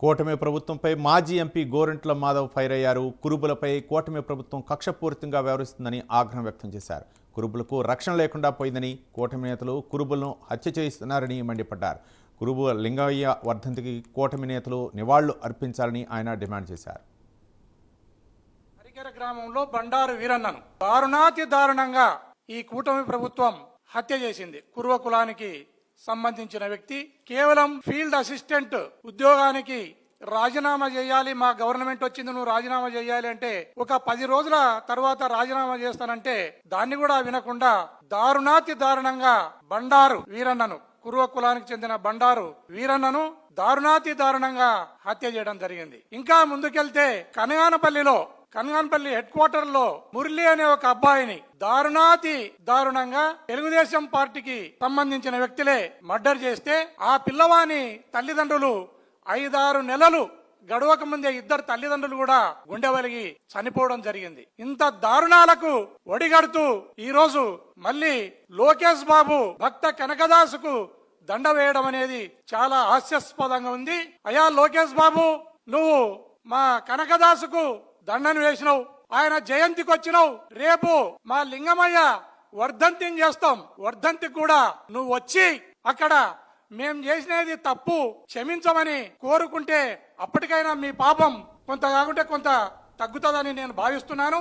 కూటమి ప్రభుత్వంపై మాజీ ఎంపీ గోరంట్ల మాధవ్ ఫైర్ అయ్యారు. కురుబులపై కూటమి ప్రభుత్వం కక్షపూరితంగా వ్యవహరిస్తుందని ఆగ్రహం వ్యక్తం చేశారు. కురుబులకు రక్షణ లేకుండా పోయిందని కూటమి నేతలు కురుబులను హత్య చేయిస్తున్నారని మండిపడ్డారు. కురుబు లింగయ్య వర్ధంతికి కూటమి నేతలు నివాళులు అర్పించాలని ఆయన డిమాండ్ చేశారు. హరికెర గ్రామంలో బండారు వీరన్నను దారుణాతి దారుణంగా ఈ కూటమి ప్రభుత్వం హత్య చేసింది. కురువ కులానికి సంబంధించిన వ్యక్తి కేవలం ఫీల్డ్ అసిస్టెంట్ ఉద్యోగానికి రాజీనామా చేయాలి మా గవర్నమెంట్ వచ్చింది నువ్వు రాజీనామా చేయాలి అంటే ఒక పది రోజుల తర్వాత రాజీనామా చేస్తానంటే దాన్ని కూడా వినకుండా దారుణాతి దారుణంగా బండారు వీరన్నను కురువ కులానికి చెందిన బండారు వీరన్నను దారుణాతి దారుణంగా హత్య చేయడం జరిగింది. ఇంకా ముందుకెళ్తే కనగానపల్లిలో కనగానపల్లి హెడ్ క్వార్టర్లో మురళి అనే ఒక అబ్బాయిని దారుణాతి దారుణంగా తెలుగుదేశం పార్టీకి సంబంధించిన వ్యక్తులే మర్డర్ చేస్తే ఆ పిల్లవాని తల్లిదండ్రులు ఐదారు నెలలు గడవక ముందే ఇద్దరు తల్లిదండ్రులు కూడా గుండె వలిగి చనిపోవడం జరిగింది. ఇంత దారుణాలకు ఒడిగడుతూ ఈ రోజు మళ్ళీ లోకేష్ బాబు భక్త కనకదాసుకు దండ వేయడం అనేది చాలా హాస్యాస్పదంగా ఉంది. అయా లోకేష్ బాబు నువ్వు మా కనకదాసుకు దండను వేసినావు. ఆయన జయంతికి వచ్చినావు రేపు మా లింగమయ్య వర్ధంతిని చేస్తాం. వర్ధంతి కూడా నువ్వు వచ్చి అక్కడ మేం చేసినది తప్పు క్షమించమని కోరుకుంటే అప్పటికైనా మీ పాపం కొంత కాకుంటే కొంత తగ్గుతుందని నేను భావిస్తున్నాను.